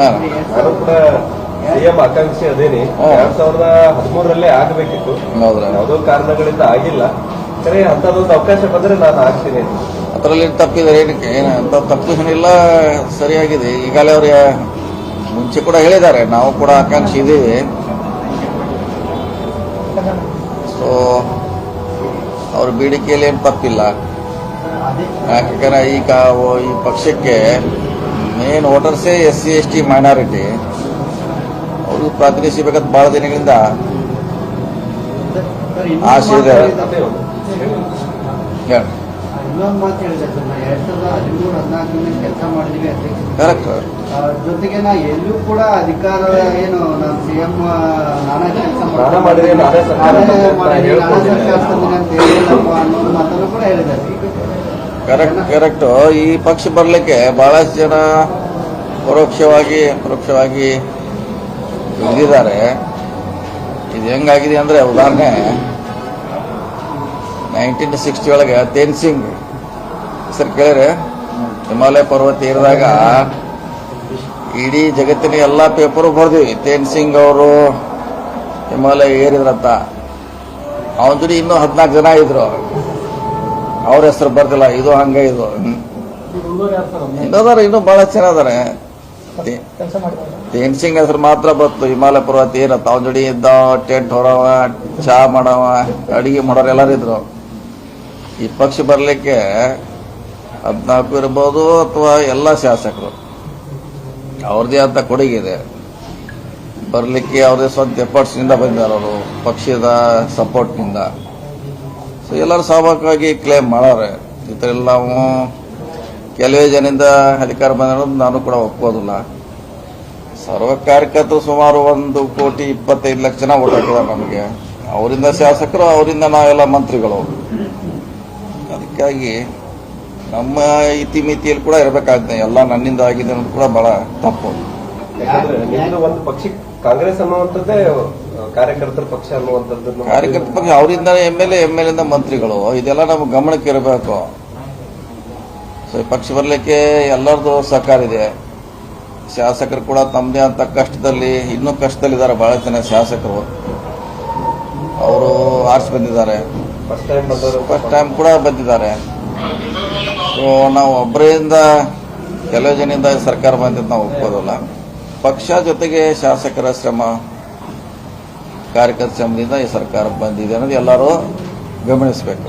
ನಾನು ಕೂಡ ಸಿಎಂ ಆಕಾಂಕ್ಷಿ ಅದೇನಿ. ಎರಡ್ ಸಾವಿರದ ಹದಿಮೂರರಲ್ಲೇ ಆಗಬೇಕಿತ್ತು. ಯಾವುದೋ ಕಾರಣಗಳಿಂದ ಆಗಿಲ್ಲ. ಸರಿ ಅಂತದೊಂದು ಅವಕಾಶ ಬಂದ್ರೆ ನಾನು ಆಗ್ತೀನಿ ಅದರಲ್ಲಿ ತಪ್ಪಿದೆ ಏನಕ್ಕೆ? ಏನು ಅಂತ ತಪ್ಪು ಏನಿಲ್ಲ ಸರಿಯಾಗಿದೆ. ಈಗಾಗಲೇ ಅವ್ರಿಗೆ ಮುಂಚೆ ಕೂಡ ಹೇಳಿದ್ದಾರೆ ನಾವು ಕೂಡ ಆಕಾಂಕ್ಷಿ ಇದ್ದೀವಿ. ಸೊ ಅವ್ರ ಬೇಡಿಕೆಯಲ್ಲಿ ಏನು ತಪ್ಪಿಲ್ಲ. ಯಾಕಂದ್ರೆ ಈಗ ಈ ಪಕ್ಷಕ್ಕೆ main ವೋಟರ್ಸೇ S C S T minority ಅವರು ಪ್ರಾತಿನಿಧಿಸಬೇಕಂತ ಬಹಳ ದಿನಗಳಿಂದ ಆಸೆ ಇದೆ. ಕರೆಕ್ಟ್ ಜೊತೆಗೆ ನಾ ಎಲ್ಲೂ ಕೂಡ ಅಧಿಕಾರ ಏನು ನಾನು ಸಿಎಂ ನಾನಾ ಕೆಲಸ ನಾನಾ ಮಾಡಿದೆ, ನಾನೇ ಸರ್ಕಾರ ತಂದೆ ಅಂತ ಹೇಳ್ಕೊಂಡಿದ್ದೆ. ಅಂತ ಹೇಳಿಲ್ಲಪ್ಪ ಅನ್ನೋದು ಮಾತನ್ನು ಕೂಡ ಹೇಳಿದ್ದಾರೆ ಕರೆಕ್ಟ್ ಕರೆಕ್ಟ್ ಈ ಪಕ್ಷ ಬರ್ಲಿಕ್ಕೆ ಬಹಳಷ್ಟು ಜನ ಪರೋಕ್ಷವಾಗಿ ಪರೋಕ್ಷವಾಗಿ ಇಳಿದಿದ್ದಾರೆ ಇದು ಹೆಂಗಾಗಿದೆ ಅಂದ್ರೆ ಉದಾಹರಣೆ ನೈನ್ಟೀನ್ ಸಿಕ್ಸ್ಟಿ ಒಳಗೆ ತೇನ್ ಸಿಂಗ್. ಹೆಸರು ಕೇಳಿದ್ರೆ, ಹಿಮಾಲಯ ಪರ್ವತ ಏರಿದಾಗ ಇಡೀ ಜಗತ್ತಿನ ಎಲ್ಲ ಪೇಪರು ಬರ್ದಿವಿ, ತೇನ್ ಸಿಂಗ್ ಅವರು ಹಿಮಾಲಯ ಏರಿದ್ರಂತ. ಅವನ ಜೊತೆ ಇನ್ನೂ ಹದಿನಾಲ್ಕು ಜನ ಇದ್ರು. ಅವ್ರ ಹೆಸರು ಬರ್ದಿಲ್ಲ, ಇದು ಹಂಗ ಇದು. ಇನ್ನೂ ಬಹಳ ಜನ ಅದಾರೆ ತೇನ್ ಸಿಂಗ್ ಹೆಸರು ಮಾತ್ರ ಬತ್ತು. ಹಿಮಾಲಯ ಪರ್ವತ ಏನತ್ತ ಅವನ ಜೋಡಿ ಇದ್ದ ಟೆಂಟ್ ಹೊರವ ಚಾ ಮಾಡವ ಅಡಿಗೆ ಮಾಡೋರು ಎಲ್ಲರೂ ಇದ್ರು. ಈ ಪಕ್ಷ ಬರ್ಲಿಕ್ಕೆ ಹದಿನಾಲ್ಕು ಇರ್ಬೋದು ಅಥವಾ ಎಲ್ಲ ಶಾಸಕರು. ಅವ್ರದೇ ಅಂತ ಕೊಡುಗೆ ಇದೆ. ಬರ್ಲಿಕ್ಕೆ ಅವ್ರದೇ ಸ್ವಂತ ಎಫರ್ಟ್ಸ್ನಿಂದ ಬಂದಿದ್ದಾರೆ ಅವರು ಪಕ್ಷದ ಸಪೋರ್ಟ್ನಿಂದ. ಸೊ ಎಲ್ಲರೂ ಸಹಭಾಗವಾಗಿ ಕ್ಲೇಮ್ ಮಾಡಾರೆ. ಈ ಥರ ಎಲ್ಲ ಕೆಲವೇ ಜನದಿಂದ ಅಧಿಕಾರ ಬಂದಿರೋದು ನಾನು ಕೂಡ ಒಪ್ಪೋದಿಲ್ಲ. ಸರ್ವ ಕಾರ್ಯಕರ್ತರು ಸುಮಾರು ಒಂದು ಕೋಟಿ ಇಪ್ಪತ್ತೈದು ಲಕ್ಷ ಜನ ಓಟ್ ಹಾಕಿದ್ದಾರೆ ನಮಗೆ. ಅವರಿಂದ ಶಾಸಕರು ಅವರಿಂದ ನಾವೆಲ್ಲ ಮಂತ್ರಿಗಳು. ಅದಕ್ಕಾಗಿ ನಮ್ಮ ಇತಿಮಿತಿಯಲ್ಲಿ ಕೂಡ ಇರಬೇಕಾಗುತ್ತೆ ಎಲ್ಲ ನನ್ನಿಂದ ಆಗಿದೆ ಅನ್ನೋದು ಕೂಡ ಬಹಳ ತಪ್ಪು. ಒಂದು ಪಕ್ಷ ಕಾಂಗ್ರೆಸ್ ಅನ್ನುವಂಥದ್ದೇ ಕಾರ್ಯಕರ್ತರ ಪಕ್ಷ ಅನ್ನುವಂಥದ್ದು ಕಾರ್ಯಕರ್ತರ ಪಕ್ಷ ಅವರಿಂದ M L A M L ಎಂದ ಮಂತ್ರಿಗಳು. ಇದೆಲ್ಲ ನಮ್ಗೆ ಗಮನಕ್ಕೆ ಇರಬೇಕು. ಸೊ ಈ ಪಕ್ಷ ಬರಲಿಕ್ಕೆ ಎಲ್ಲರದು ಸಹಕಾರ ಇದೆ. ಶಾಸಕರು ಕೂಡ ತಮ್ಮದೇ ಅಂತ ಕಷ್ಟದಲ್ಲಿ ಇನ್ನೂ ಕಷ್ಟದಲ್ಲಿದ್ದಾರೆ ಬಹಳ ಜನ ಶಾಸಕರು. ಅವರು ಆರ್ಸ್ ಬಂದಿದ್ದಾರೆ. ಫಸ್ಟ್ ಟೈಮ್ ಬಂದವರು ಫಸ್ಟ್ ಟೈಮ್ ಕೂಡ ಬಂದಿದ್ದಾರೆ. ಸೊ ನಾವು ಒಬ್ಬರಿಂದ ಕೆಲವು ಜನಿಂದ ಸರ್ಕಾರ ಬಂದಿದ್ದು ನಾವು ಒಪ್ಪೋದಿಲ್ಲ. ಪಕ್ಷ ಜೊತೆಗೆ ಶಾಸಕರ ಶ್ರಮ ಕಾರ್ಯಕರ್ತ ಶ್ರಮದಿಂದ ಈ ಸರ್ಕಾರ ಬಂದಿದೆ ಅನ್ನೋದು ಎಲ್ಲರೂ ಗಮನಿಸಬೇಕು.